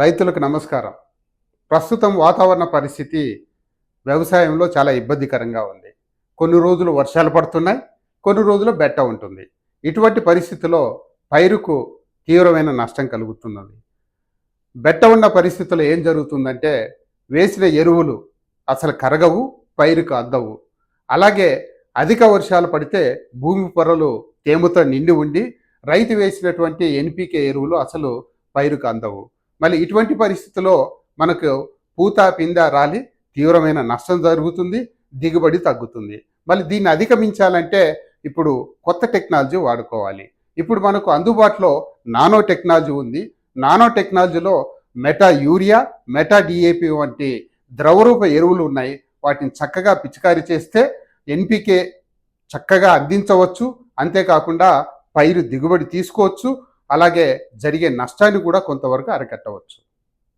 రైతులకు నమస్కారం. ప్రస్తుతం వాతావరణ పరిస్థితి వ్యవసాయంలో చాలా ఇబ్బందికరంగా ఉంది. కొన్ని రోజులు వర్షాలు పడుతున్నాయి కొన్ని రోజులు బెట్ట ఉంటుంది. ఇటువంటి పరిస్థితిలో పైరుకు తీవ్రమైన నష్టం కలుగుతున్నది. బెట్ట ఉన్న పరిస్థితుల్లో ఏం జరుగుతుందంటే వేసిన ఎరువులు అసలు కరగవు పైరుకు అందవు. అలాగే అధిక వర్షాలు పడితే భూమి పొరలు తేమతో నిండి ఉండి రైతు వేసినటువంటి ఎన్పికే ఎరువులు అసలు పైరుకు అందవు. మళ్ళీ ఇటువంటి పరిస్థితిలో మనకు పూత పింద రాలి తీవ్రమైన నష్టం జరుగుతుంది దిగుబడి తగ్గుతుంది. మళ్ళీ దీన్ని అధిగమించాలంటే ఇప్పుడు కొత్త టెక్నాలజీ వాడుకోవాలి. ఇప్పుడు మనకు అందుబాటులో నానో టెక్నాలజీ ఉంది. నానో టెక్నాలజీలో మెటా యూరియా మెటా డిఏపి వంటి ద్రవరూప ఎరువులు ఉన్నాయి. వాటిని చక్కగా పిచికారీ చేస్తే ఎన్పికే చక్కగా అందించవచ్చు. అంతేకాకుండా పైరు దిగుబడి తీసుకోవచ్చు. అలాగే జరిగే నష్టాన్ని కూడా కొంతవరకు అరికట్టవచ్చు.